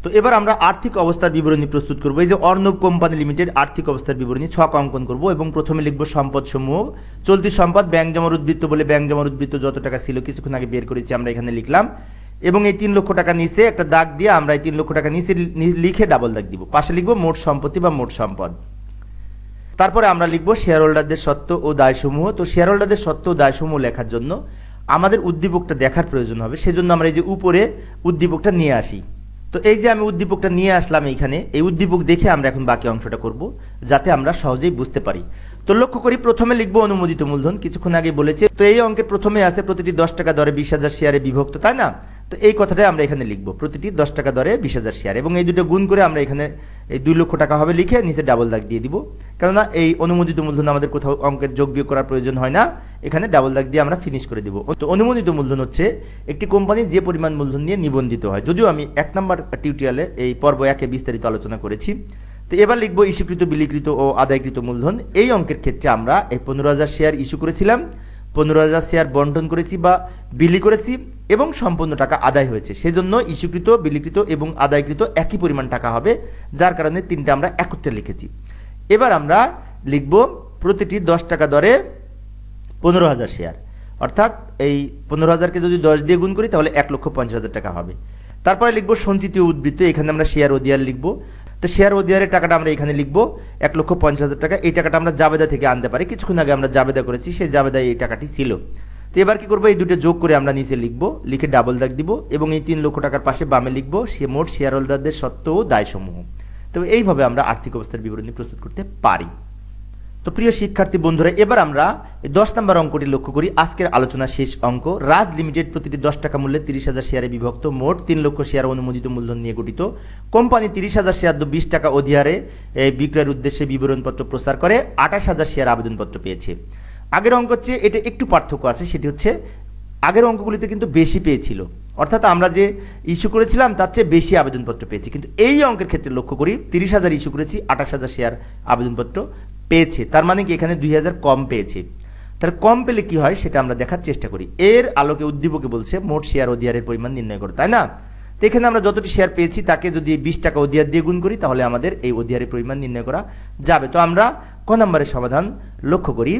তো এবার আমরা আর্থিক অবস্থার বিবরণী প্রস্তুত করব। এই যে অর্ণব কোম্পানি লিমিটেড আর্থিক অবস্থার বিবরণী ছক অঙ্কন করব এবং প্রথমে লিখব সম্পদ সমূহ চলতি সম্পদ ব্যাংক জমার উদ্বৃত্ত বলে ব্যাংক জমার উদ্বৃত্ত যত টাকা ছিল কিছুক্ষণ আগে বের করেছি আমরা এখানে লিখলাম। এবং এই তিন লক্ষ টাকা নিচে একটা দাগ দিয়ে আমরা এই তিন লক্ষ টাকা নিচে লিখে ডাবল দাগ দিব। পাশে লিখব মোট সম্পত্তি বা মোট সম্পদ। তারপরে আমরা লিখব শেয়ার হোল্ডারদের সত্ত্ব ও দায়সমূহ। তো শেয়ার হোল্ডারদের সত্ত্ব ও দায়সমূহ লেখার জন্য আমাদের উদ্দীপকটা দেখার প্রয়োজন হবে। সেজন্য আমরা এই যে উপরে উদ্দীপকটা নিয়ে আসি। তো এই যে আমি উদ্দীপকটা নিয়ে আসলাম এইখানে, এই উদ্দীপক দেখে আমরা এখন বাকি অংশটা করব, যাতে আমরা সহজেই বুঝতে পারি। তো লক্ষ্য করি, প্রথমে লিখব অনুমোদিত মূলধন। কিছুক্ষণ আগে বলেছে, তো এই অঙ্কের প্রথমে আছে প্রতিটি দশ টাকা দরে বিশ হাজার শেয়ারে বিভক্ত, তাই না? তো এই কথাটাই আমরা এখানে লিখব। প্রতিটি দশ টাকা দরে বিশ হাজার শেয়ার এবং এই দুটো গুণ করে আমরা এখানে এই দুই লক্ষ টাকা হবে লিখে নিচে ডাবল দাগ দিয়ে দিব। কেননা এই অনুমোদিত মূলধন আমাদের কোথাও অঙ্কের যোগ বিয়োগ করার প্রয়োজন হয় না। এখানে ডাবল দাগ দিয়ে আমরা ফিনিশ করে দিব। তো অনুমোদিত মূলধন হচ্ছে একটি কোম্পানি যে পরিমাণ মূলধন নিয়ে নিবন্ধিত হয়। যদিও আমি এক নম্বর টিউটোরিয়ালে এই পর্ব একে বিস্তারিত আলোচনা করেছি। তো এবার লিখব ইস্যুকৃত, বিলিকৃত ও আদায়কৃত মূলধন। এই অঙ্কের ক্ষেত্রে আমরা এই পনেরো হাজার শেয়ার ইস্যু করেছিলাম। পনেরো হাজার শেয়ার বন্টন করেছি বা বিলি করেছি এবং সম্পূর্ণ টাকা আদায় হয়েছে। সেজন্য ইস্যুকৃত, বিলিকৃত এবং আদায়কৃত একই পরিমাণ টাকা হবে, যার কারণে তিনটা আমরা একত্রে লিখেছি। এবার আমরা লিখব প্রতিটি দশ টাকা দরে পনেরো হাজার শেয়ার। অর্থাৎ এই পনেরো হাজারকে যদি দশ দিয়ে গুণ করি, তাহলে এক লক্ষ পঞ্চাশ হাজার টাকা হবে। তারপরে লিখব সঞ্চিত উদ্বৃত্ত, এখানে আমরা শেয়ার ওদিয়ার লিখব। তো শেয়ার ওদিয়ারের টাকাটা আমরা এখানে লিখব, এক লক্ষ পঞ্চাশ হাজার টাকা। এই টাকাটা আমরা জাবেদা থেকে আনতে পারি। কিছুক্ষণ আগে আমরা জাবেদা করেছি, সেই জাবেদায় এই টাকাটি ছিল। তো এবার কি করব? এই দুটো যোগ করে আমরা নিচে লিখব, লিখে ডাবল দাগ দিব এবং এই তিন লক্ষ টাকার পাশে বামে লিখব, সে মোট শেয়ার হোল্ডারদের সত্ত্বেও দায় দায়সমূহ। তবে এইভাবে আমরা আর্থিক অবস্থার বিবরণী প্রস্তুত করতে পারি। তো প্রিয় শিক্ষার্থী বন্ধুরা, এবার আমরা দশ নম্বর অঙ্কটি লক্ষ্য করি। আজকের আলোচনা শেষ অঙ্ক। রাজ লিমিটেড প্রতিটি দশ টাকা মূল্যে তিরিশ হাজার শেয়ারে বিভক্ত। মোট তিন লক্ষ শেয়ার অনুমোদিত মূলধন নিয়ে গঠিত। কোম্পানি তিরিশ হাজার শেয়ার বিশ টাকা অধিহারে বিক্রয়ের উদ্দেশ্যে বিবরণপত্র প্রচার করে আঠাশ হাজার শেয়ার আবেদনপত্র পেয়েছে। আগের অঙ্ক হচ্ছে, এটা একটু পার্থক্য আছে, সেটি হচ্ছে আগের অঙ্কগুলিতে কিন্তু বেশি পেয়েছিল। অর্থাৎ আমরা যে ইস্যু করেছিলাম, তার চেয়ে বেশি আবেদনপত্র পেয়েছি। কিন্তু এই অঙ্কের ক্ষেত্রে লক্ষ্য করি, তিরিশ হাজার ইস্যু করেছি, আঠাশ হাজার শেয়ার আবেদনপত্র পেয়েছে, তার মানে কি এখানে দুই হাজার কম পেয়েছে। তার কম পেলে কি হয় সেটা আমরা দেখার চেষ্টা করি। এর আলোকে উদ্দীপকে বলছে মোট শেয়ার অধিয়ারের পরিমাণ নির্ণয় করো, তাই না? তো এখানে আমরা যতটি শেয়ার পেয়েছি তাকে যদি বিশ টাকা অধিয়ার দিয়ে গুণ করি, তাহলে আমাদের এই অধিয়ারের পরিমাণ নির্ণয় করা যাবে। তো আমরা ক নম্বরের সমাধান লক্ষ্য করি।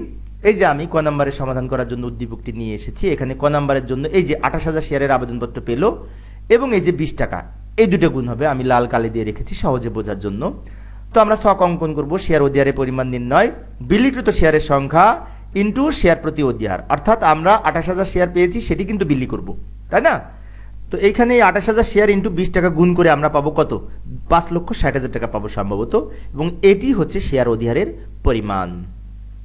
এই যে আমি ক নম্বরের সমাধান করার জন্য উদ্দীপকটি নিয়ে এসেছি, এখানে ক নম্বরের জন্য এই যে আঠাশ হাজার শেয়ারের আবেদনপত্র পেল এবং এই যে বিশ টাকা, এই দুটো গুণ হবে আমি লাল কালি দিয়ে রেখেছি সহজে বোঝার জন্য। তো আমরা শখ অঙ্কন করব শেয়ার অধিয়ারের পরিমাণ নির্ণয়। বিলিকৃত শেয়ারের সংখ্যা ইন্টু শেয়ার প্রতি অধিয়ার অর্থাৎ আমরা আঠাশ হাজার শেয়ার পেয়েছি, সেটি কিন্তু বিলি করব। তাই না? তো এইখানে এই আঠাশ হাজার শেয়ার ইন্টু বিশ টাকা গুণ করে আমরা পাবো কত? পাঁচ লক্ষ ষাট হাজার টাকা পাবো সম্ভবত। এবং এটি হচ্ছে শেয়ার অধিহারের পরিমাণ।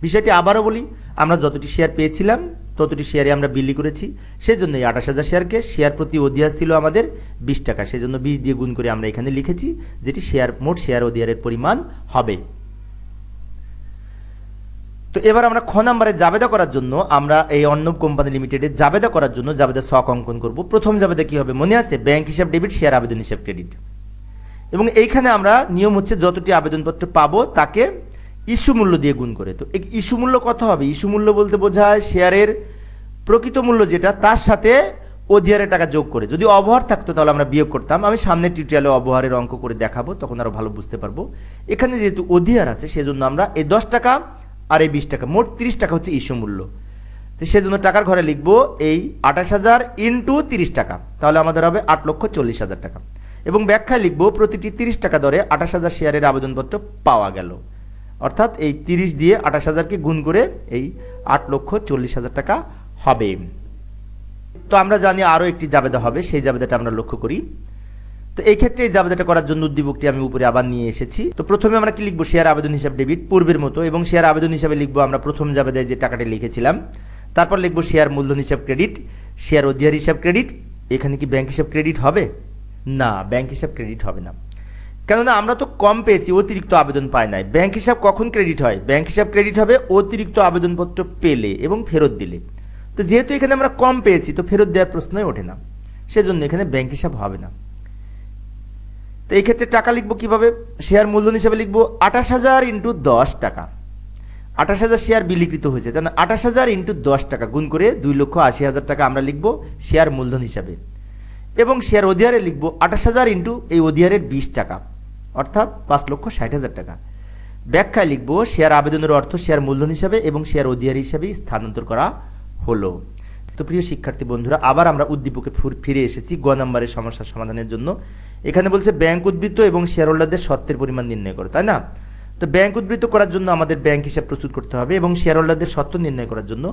বিষয়টি আবারও বলি, আমরা যতটি শেয়ার পেয়েছিলাম ততটি শেয়ারে আমরা বিলি করেছি। সেজন্য এই আঠাশ হাজার শেয়ারকে শেয়ার প্রতি অধিহার ছিল আমাদের বিশ টাকা। সেজন্য বিশ দিয়ে গুণ করে আমরা এখানে লিখেছি যেটি শেয়ার, মোট শেয়ার অধিহারের পরিমাণ হবে। তো এবার আমরা খ নাম্বারে জাবেদা করার জন্য আমরা এই অর্ণব কোম্পানি লিমিটেডে জাবেদা করার জন্য জাবেদা শখ অঙ্কন করব। প্রথম জাবেদা কি হবে? মনে আছে? ব্যাংক হিসাব ডেবিট, শেয়ার আবেদন হিসাব ক্রেডিট। এবং এইখানে আমরা নিয়ম হচ্ছে যতটি আবেদনপত্র পাবো তাকে ইস্যু মূল্য দিয়ে গুণ করে। তো ইস্যু মূল্য কত হবে? ইস্যু মূল্য বলতে বোঝায় শেয়ারের প্রকৃত মূল্য যেটা, তার সাথে অধিহারের টাকা যোগ করে। যদি অবহার থাকতো তাহলে আমরা বিয়োগ করতাম। আমি সামনের টিউটোরিয়ালে অবহারের অঙ্ক করে দেখাবো, তখন আরও ভালো বুঝতে পারব। এখানে যেহেতু অধিহার আছে, সেজন্য আমরা এই দশ টাকা আর এই বিশ টাকা, মোট তিরিশ টাকা হচ্ছে ইস্যু মূল্য। তো সেজন্য টাকার ঘরে লিখব এই আঠাশ হাজার ইন্টু তিরিশ টাকা, তাহলে আমাদের হবে আট লক্ষ চল্লিশ হাজার টাকা। এবং ব্যাখ্যায় লিখব, প্রতিটি তিরিশ টাকা দরে আঠাশ হাজার শেয়ারের আবেদনপত্র পাওয়া গেল। অর্থাৎ এই তিরিশ দিয়ে আঠাশ হাজারকে গুণ করে এই আট লক্ষ চল্লিশ হাজার টাকা হবে। তো আমরা জানি আরও একটি জাবেদা হবে, সেই জাবেদাটা আমরা লক্ষ্য করি। তো এই ক্ষেত্রে এই জাবেদাটা করার জন্য উদ্দীপকটি আমি উপরে আবার নিয়ে এসেছি। তো প্রথমে আমরা কি লিখব? শেয়ার আবেদন হিসাব ডেবিট পূর্বের মতো এবং শেয়ার আবেদন হিসাবে লিখব আমরা প্রথম জাবেদায় যে টাকাটা লিখেছিলাম। তারপর লিখব শেয়ার মূলধন হিসাব ক্রেডিট, শেয়ার অধিকার হিসাব ক্রেডিট। এখানে কি ব্যাংক হিসাব ক্রেডিট হবে? না, ব্যাংক হিসাব ক্রেডিট হবে না। কেননা আমরা তো কম পেয়েছি, অতিরিক্ত আবেদন পাই নাই। ব্যাংক হিসাব কখন ক্রেডিট হয়? ব্যাংক হিসাব ক্রেডিট হবে, অতিরিক্ত আবেদনপত্র পেলে এবং ফেরত দিলে। তো যেহেতু এখানে আমরা কম পেয়েছি, তো ফেরত দেওয়ার প্রশ্নই ওঠে না। সেজন্য এখানে ব্যাংক হিসাব হবে না। তো এই ক্ষেত্রে টাকা লিখব কীভাবে? শেয়ার মূলধন হিসাবে লিখব আঠাশ হাজার ইন্টু দশ টাকা। আঠাশ হাজার শেয়ার বিলিকৃত হয়েছে, তাহলে আঠাশ হাজার ইন্টু দশ টাকা গুণ করে দুই লক্ষ আশি হাজার টাকা আমরা লিখব শেয়ার মূলধন হিসাবে। এবং শেয়ার অধিহারে লিখব আঠাশ হাজার ইন্টু এই অধিহারের বিশ টাকা। অর্থাৎ পাঁচ লক্ষ ষাট হাজার টাকা। ব্যাখ্যায় লিখব, শেয়ার আবেদনের অর্থ শেয়ার মূলধন হিসাবে এবং শেয়ার অধিহার হিসাবে স্থানান্তর করা হলো। তো প্রিয় শিক্ষার্থী বন্ধুরা, আবার আমরা উদ্দীপকে ফিরে এসেছি গ নম্বরের সমস্যার সমাধানের জন্য। এখানে বলছে, ব্যাংক উদ্বৃত্ত এবং শেয়ার হোল্ডারদের সত্ত্বের পরিমাণ নির্ণয় করো, তাই না? তো ব্যাংক উদ্বৃত্ত করার জন্য আমাদের ব্যাংক হিসাব প্রস্তুত করতে হবে এবং শেয়ার হোল্ডারদের সত্ত্ব নির্ণয় করার জন্য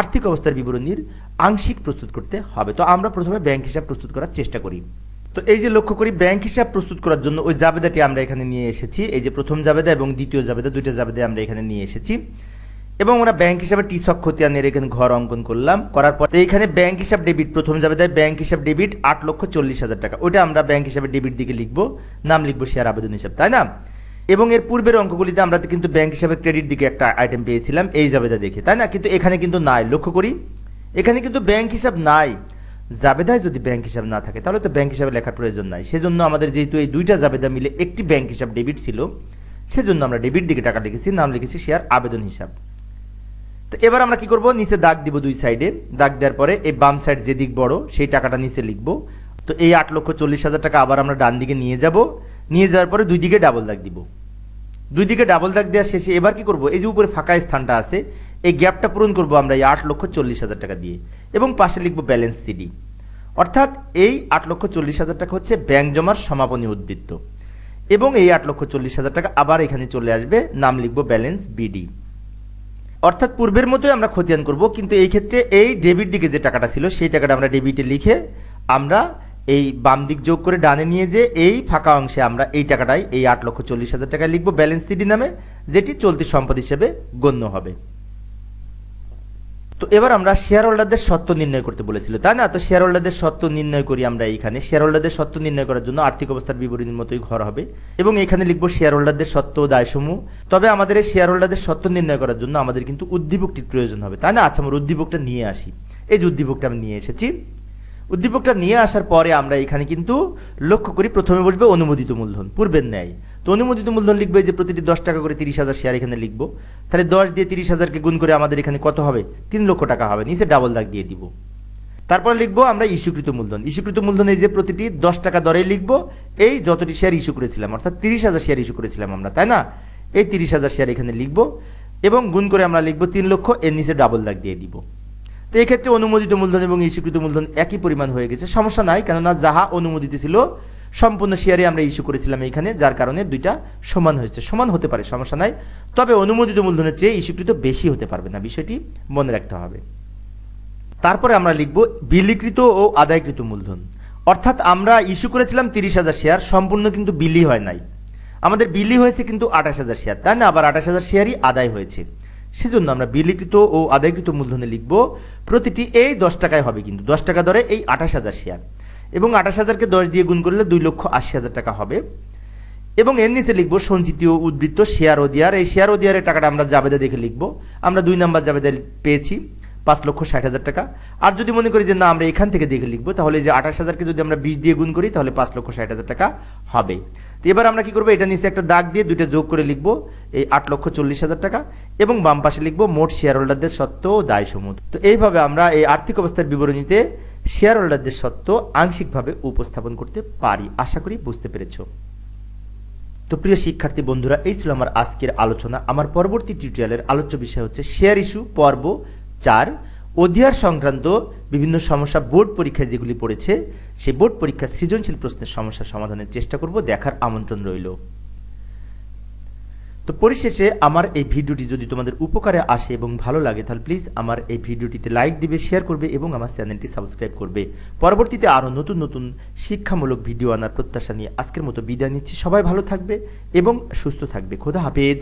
আর্থিক অবস্থার বিবরণীর আংশিক প্রস্তুত করতে হবে। তো আমরা প্রথমে ব্যাংক হিসাব প্রস্তুত করার চেষ্টা করি। তো এই যে লক্ষ্য করি, ব্যাংক হিসাব প্রস্তুত করার জন্য ওই জাবেদাটি আমরা এখানে নিয়ে এসেছি। এই যে প্রথম জাবেদা এবং দ্বিতীয় জাবেদা, দুইটা জাবেদা আমরা এখানে নিয়ে এসেছি। এবং আমরা ব্যাংক হিসাবে টি সক খতিয়ানের এখানে ঘর অঙ্কন করলাম। করার পর এইখানে ব্যাংক হিসাব ডেবিট, প্রথম জাবেদায় ব্যাংক হিসাব ডেবিট আট লক্ষ চল্লিশ হাজার টাকা। ওইটা আমরা ব্যাংক হিসাবে ডেবিট দিকে লিখব, নাম লিখব শেয়ার আবেদন হিসাব, তাই না? এবং এর পূর্বের অঙ্কগুলিতে আমরা কিন্তু ব্যাংক হিসাবে ক্রেডিট দিকে একটা আইটেম পেয়েছিলাম, এই জাবেদা দেখে, তাই না? কিন্তু এখানে কিন্তু নাই, লক্ষ্য করি। এখানে কিন্তু ব্যাংক হিসাব নাই। জাবেদায় যদি ব্যাংক হিসাব না থাকে, তাহলে তো ব্যাংক হিসাবে লেখার প্রয়োজন নাই। সেজন্য আমাদের যেহেতু এই দুইটা জাবেদা মিলে একটি ব্যাংক হিসাব ডেবিট ছিল, সেজন্য আমরা ডেবিট দিকে টাকা লিখেছি, নাম লিখেছি শেয়ার আবেদন হিসাব। তো এবার আমরা কি করব? নিচে দাগ দিব দুই সাইডে দাগ দেওয়ার পরে এই বাম সাইড যে দিক বড়, সেই টাকাটা নিচে লিখব। তো এই আট লক্ষ চল্লিশ হাজার টাকা আবার আমরা ডান দিকে নিয়ে যাব। নিয়ে যাওয়ার পরে দুই দিকে ডাবল দাগ দিব। দুই দিকে ডাবল দাগ দেওয়ার শেষে এবার কি করব? এই যে উপরে ফাঁকা স্থানটা আছে, এই গ্যাপটা পূরণ করব আমরা এই আট লক্ষ চল্লিশ হাজার টাকা দিয়ে। এবং পাশে লিখব ব্যালেন্স সিডি অর্থাৎ এই আট লক্ষ চল্লিশ হাজার টাকা হচ্ছে ব্যাংক জমার সমাপনী উদ্বৃত্ত। এবং এই আট লক্ষ চল্লিশ হাজার টাকা আবার এখানে চলে আসবে, নাম লিখব ব্যালেন্স বিডি অর্থাৎ পূর্বের মতোই আমরা খতিয়ান করব, কিন্তু এই ক্ষেত্রে এই ডেবিট দিকে যে টাকাটা ছিল, সেই টাকাটা আমরা ডেবিটে লিখে আমরা এই বাম দিক যোগ করে ডানে নিয়ে যে এই ফাঁকা অংশে আমরা এই টাকাটাই এই আট লক্ষ চল্লিশ হাজার টাকা লিখব ব্যালেন্স সিডি নামে, যেটি চলতি সম্পদ হিসেবে গণ্য হবে। তো এবার আমরা শেয়ার হোল্ডারদের সত্ত্ব নির্ণয় করতে বলেছিল, তাই না? তো শেয়ার হোল্ডারদের সত্ত্ব নির্ণয় করি আমরা এইখানে। শেয়ার হোল্ডারদের সত্ত্ব নির্ণয় করার জন্য আর্থিক অবস্থার বিবরণীর মতোই ঘর হবে। এবং এখানে লিখব শেয়ার হোল্ডারদের সত্ত্ব দায়সমূহ। তবে আমাদের এই শেয়ার হোল্ডারদের সত্ত্ব নির্ণয় করার জন্য আমাদের কিন্তু উদ্দীপকটির প্রয়োজন হবে, তাই না? আচ্ছা আমরা উদ্দীপকটা নিয়ে আসি। এই যে উদ্দীপকটা আমি নিয়ে এসেছি। উদ্দীপকটা নিয়ে আসার পরে আমরা এখানে কিন্তু লক্ষ্য করি প্রথমে বসবে অনুমোদিত মূলধন, পূর্বের ন্যায়। তো অনুমোদিত মূলধন লিখবে যে প্রতিটি দশ টাকা করে তিরিশ হাজার শেয়ার এখানে লিখব। তাহলে দশ দিয়ে তিরিশ হাজারকে গুণ করে আমাদের এখানে কত হবে? তিন লক্ষ টাকা হবে, নিচে ডাবল দাগ দিয়ে দিব। তারপর লিখব আমরা ইস্যুকৃত মূলধন। ইস্যুকৃত মূলধন এই যে প্রতিটি দশ টাকা দরে লিখব, এই যতটি শেয়ার ইস্যু করেছিলাম, অর্থাৎ তিরিশ হাজার শেয়ার ইস্যু করেছিলাম আমরা, তাই না? এই তিরিশ হাজার শেয়ার এখানে লিখব এবং গুণ করে আমরা লিখব তিন লক্ষ, এর নিচে ডাবল দাগ দিয়ে দিব। তো এই ক্ষেত্রে অনুমোদিত মূলধন এবং ইস্যুকৃত মূলধন একই পরিমাণ হয়ে গেছে। সমস্যা নাই, কেননা যাহা অনুমোদিত ছিল, সম্পূর্ণ শেয়ারে আমরা ইস্যু করেছিলাম এইখানে, যার কারণে দুইটা সমান হয়েছে। সমান হতে পারে, সমস্যা নাই। তবে অনুমোদিত মূলধনের চেয়ে ইস্যুকৃত বেশি হতে পারবে না, বিষয়টি মনে রাখতে হবে। তারপরে আমরা লিখব বিলিকৃত ও আদায়কৃত মূলধন। অর্থাৎ আমরা ইস্যু করেছিলাম তিরিশ হাজার শেয়ার সম্পূর্ণ কিন্তু বিলি হয় নাই। আমাদের বিলি হয়েছে কিন্তু আঠাশ হাজার শেয়ার তাই না? আবার আঠাশ হাজার শেয়ারই আদায় হয়েছে। সেজন্য আমরা বিলিকৃত ও আদায়কৃত মূলধনে লিখব, প্রতিটি এই দশ টাকায় হবে কিন্তু, দশ টাকা দরে এই আঠাশ হাজার শেয়ার। এবং আঠাশ হাজারকে দশ দিয়ে গুণ করলে দুই লক্ষ আশি হাজার টাকা হবে। এবং এর নিচে লিখব সঞ্চিত উদ্বৃত্ত শেয়ার অধিয়ার এই শেয়ার অধিয়ারের টাকাটা আমরা জাবেদা দেখে লিখব। আমরা দুই নাম্বার জাবেদা পেয়েছি, পাঁচ লক্ষ ষাট হাজার টাকা। আর যদি মনে করি যে না, আমরা এখান থেকে দেখে লিখব, তাহলে যে আঠাশ হাজারকে যদি আমরা বিশ দিয়ে গুণ করি, তাহলে পাঁচ লক্ষ ষাট হাজার টাকা হবে। তো এবার আমরা কি করব? এটা নিচে একটা দাগ দিয়ে দুইটা যোগ করে লিখব, এই আট লক্ষ চল্লিশ হাজার টাকা, এবং বাম পাশে লিখব মোট শেয়ার হোল্ডারদের সত্ত্ব দায় সমূহ তো এইভাবে আমরা এই আর্থিক অবস্থার বিবরণীতে শেয়ার হোল্ডারদের সত্ত্ব আংশিকভাবে উপস্থাপন করতে পারি। আশা করি বুঝতে পেরেছ। তো প্রিয় শিক্ষার্থী বন্ধুরা, এই ছিল আমার আজকের আলোচনা। আমার পরবর্তী টিউটোরিয়ালের আলোচ্য বিষয় হচ্ছে শেয়ার ইস্যু পর্ব চার। অধিয়ার সংক্রান্ত বিভিন্ন সমস্যা বোর্ড পরীক্ষায় যেগুলি পড়েছে সেই বোর্ড পরীক্ষার সৃজনশীল প্রশ্নের সমস্যা সমাধানের চেষ্টা করব, দেখার আমন্ত্রণ রইল। তো পরিশেষে আমার এই ভিডিওটি যদি তোমাদের উপকারে আসে এবং ভালো লাগে, তাহলে প্লিজ আমার এই ভিডিওটিতে লাইক দিবে শেয়ার করবে এবং আমার চ্যানেলটি সাবস্ক্রাইব করবে। পরবর্তীতে আরও নতুন নতুন শিক্ষামূলক ভিডিও আনার প্রত্যাশা নিয়ে আজকের মতো বিদায় নিচ্ছি। সবাই ভালো থাকবে এবং সুস্থ থাকবে। খোদা হাফেজ।